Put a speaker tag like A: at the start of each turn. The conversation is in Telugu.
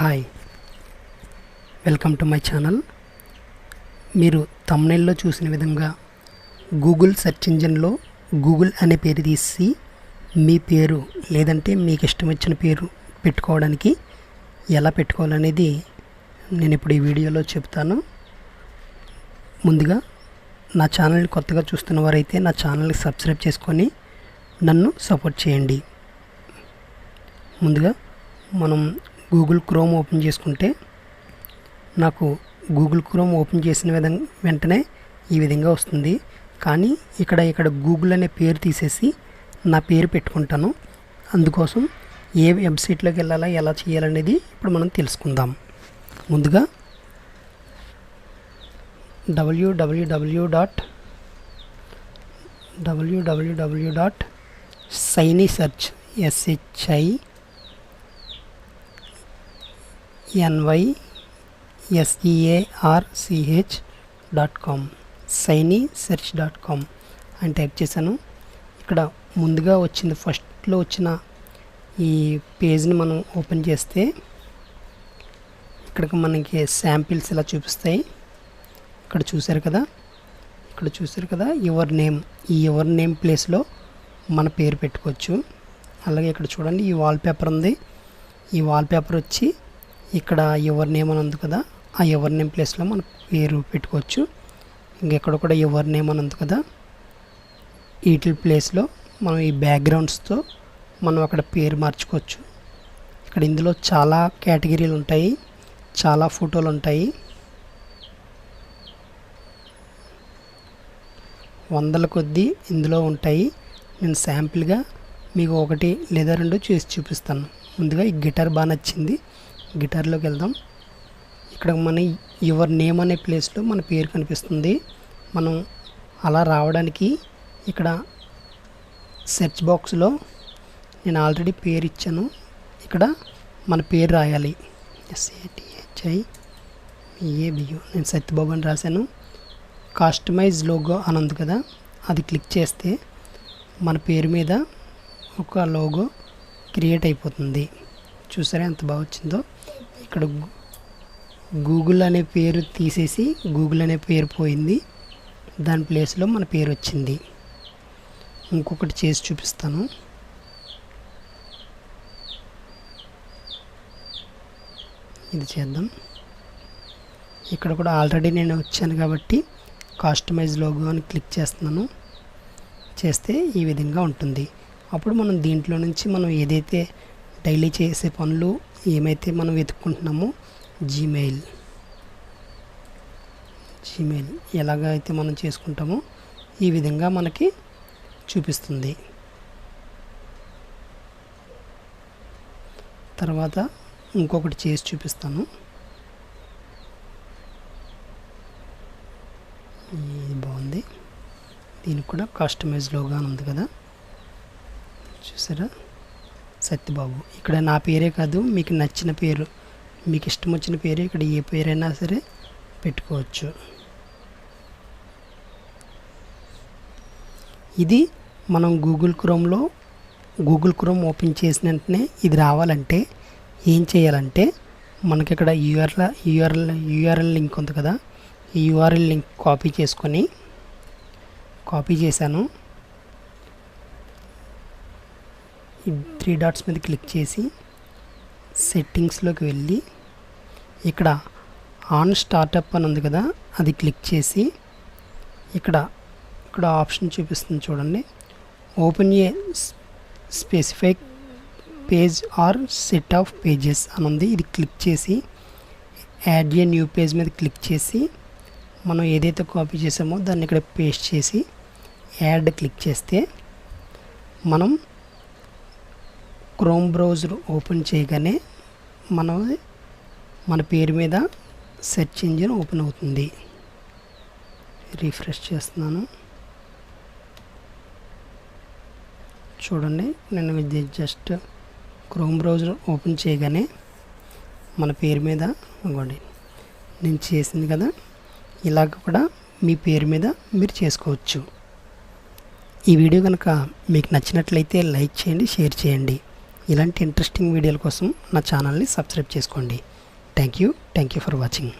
A: Hi. Welcome to my channel. మీరు తమ్నైల్లో చూసిన విధంగా గూగుల్ సెర్చ్ ఇంజిన్లో గూగుల్ అనే పేరు తీసి మీ పేరు లేదంటే మీకు ఇష్టం వచ్చిన పేరు పెట్టుకోవడానికి ఎలా పెట్టుకోవాలనేది నేను ఇప్పుడు ఈ వీడియోలో చెప్తాను. ముందుగా నా ఛానల్ని కొత్తగా చూస్తున్న వారైతే నా ఛానల్ని సబ్స్క్రైబ్ చేసుకొని నన్ను సపోర్ట్ చేయండి. ముందుగా మనం గూగుల్ క్రోమ్ ఓపెన్ చేసుకుంటే నాకు గూగుల్ క్రోమ్ ఓపెన్ చేసిన విధంగా వెంటనే ఈ విధంగా వస్తుంది. కానీ ఇక్కడ ఇక్కడ గూగుల్ అనే పేరు తీసేసి నా పేరు పెట్టుకుంటాను. అందుకోసం ఏ వెబ్సైట్లోకి వెళ్ళాలా ఎలా చేయాలనేది ఇప్పుడు మనం తెలుసుకుందాం. ముందుగా W W W dot W W W dot shiny search S H I N Y S E A R C H dot com shiny search dot com అని టైప్ చేశాను. ఇక్కడ ముందుగా వచ్చింది ఫస్ట్లో వచ్చిన ఈ పేజ్ని మనం ఓపెన్ చేస్తే ఇక్కడికి మనకి శాంపిల్స్ ఇలా చూపిస్తాయి. ఇక్కడ చూశారు కదా? ఇక్కడ చూశారు కదా? యువర్ నేమ్ ఈ యువర్ నేమ్ ప్లేస్లో మన పేరు పెట్టుకోవచ్చు. అలాగే ఇక్కడ చూడండి ఈ వాల్పేపర్ ఉంది. ఈ వాల్పేపర్ వచ్చి ఇక్కడ ఎవర్ నేమ్ అని ఉంది కదా ఆ ఎవర్ నేమ్ ప్లేస్లో మనం పేరు పెట్టుకోవచ్చు. ఇంకెక్కడ కూడా ఎవర్ నేమ్ అని ఉంది కదా వీటి ప్లేస్లో మనం ఈ బ్యాక్గ్రౌండ్స్తో మనం అక్కడ పేరు మార్చుకోవచ్చు. ఇక్కడ ఇందులో చాలా కేటగిరీలు ఉంటాయి చాలా ఫోటోలు ఉంటాయి. వందల కొద్దీ ఇందులో ఉంటాయి. నేను శాంపిల్గా మీకు ఒకటి లేదా రెండు చేసి చూపిస్తాను. ముందుగా ఈ గిటార్ బాగా నచ్చింది. గిటార్లోకి వెళ్దాం. ఇక్కడ మన యువర్ నేమ్ అనే ప్లేస్లో మన పేరు కనిపిస్తుంది. మనం అలా రావడానికి ఇక్కడ సెర్చ్ బాక్స్లో నేను ఆల్రెడీ పేరు ఇచ్చాను. ఇక్కడ మన పేరు రాయాలి. ఎస్ఏటిహెచ్ఐ ఏబియు నేను సత్యబాబు అని రాశాను. కాస్టమైజ్ లోగో అని ఉంది కదా అది క్లిక్ చేస్తే మన పేరు మీద ఒక లోగో క్రియేట్ అయిపోతుంది. చూసారా ఎంత బాగా వచ్చిందో? ఇక్కడ గూగుల్ అనే పేరు తీసేసి గూగుల్ అనే పేరు పోయింది. దాని ప్లేస్లో మన పేరు వచ్చింది. ఇంకొకటి చేసి చూపిస్తాను. ఇది చేద్దాం. ఇక్కడ కూడా ఆల్రెడీ నేను వచ్చాను కాబట్టి కాస్టమైజ్ లోగో అని క్లిక్ చేస్తున్నాను. చేస్తే ఈ విధంగా ఉంటుంది. అప్పుడు మనం దీంట్లో నుంచి మనం ఏదైతే డైలీ చేసే పనులు ఏమైతే మనం వెతుక్కుంటున్నామో జీమెయిల్. జీమెయిల్ ఎలాగైతే మనం చేసుకుంటామో ఈ విధంగా మనకి చూపిస్తుంది. తర్వాత ఇంకొకటి చేసి చూపిస్తాను. ఇది బాగుంది. దీనికి కూడా కస్టమైజ్ లోగా ఉంది కదా. చూసారా? సత్యబాబు. ఇక్కడ నా పేరే కాదు మీకు నచ్చిన పేరు మీకు ఇష్టం వచ్చిన పేరు ఇక్కడ ఏ పేరైనా సరే పెట్టుకోవచ్చు. ఇది మనం గూగుల్ క్రోమ్లో గూగుల్ క్రోమ్ ఓపెన్ చేసిన వెంటనే ఇది రావాలంటే ఏం చేయాలంటే మనకి ఇక్కడ యూఆర్ఎల్ యూఆర్ఎల్ యూఆర్ఎల్ లింక్ ఉంది కదా ఈ యూఆర్ఎల్ లింక్ కాపీ చేసుకొని కాపీ చేశాను. ఈ త్రీ డాట్స్ మీద క్లిక్ చేసి సెట్టింగ్స్లోకి వెళ్ళి ఇక్కడ ఆన్ స్టార్టప్ అని ఉంది కదా అది క్లిక్ చేసి ఇక్కడ ఇక్కడ ఆప్షన్ చూపిస్తుంది చూడండి. Open a specific page or set of pages అని ఉంది. ఇది క్లిక్ చేసి యాడ్ ఏ న్యూ పేజ్ మీద క్లిక్ చేసి మనం ఏదైతే కాపీ చేసామో దాన్ని ఇక్కడ పేస్ట్ చేసి యాడ్ క్లిక్ చేస్తే మనం క్రోమ్ బ్రౌజర్ ఓపెన్ చేయగానే మన మన పేరు మీద సెర్చ్ ఇంజిన్ ఓపెన్ అవుతుంది. రీఫ్రెష్ చేస్తున్నాను. చూడండి నేను ఇది జస్ట్ క్రోమ్ బ్రౌజర్ ఓపెన్ చేయగానే మన పేరు మీద ఇవ్వండి. నేను చేసింది కదా ఇలాగ కూడా మీ పేరు మీద మీరు చేసుకోవచ్చు. ఈ వీడియో కనుక మీకు నచ్చినట్లయితే లైక్ చేయండి షేర్ చేయండి. ఇలాంటి ఇంట్రెస్టింగ్ వీడియోల కోసం నా ఛానల్ని సబ్స్క్రైబ్ చేసుకోండి. Thank you thank you for watching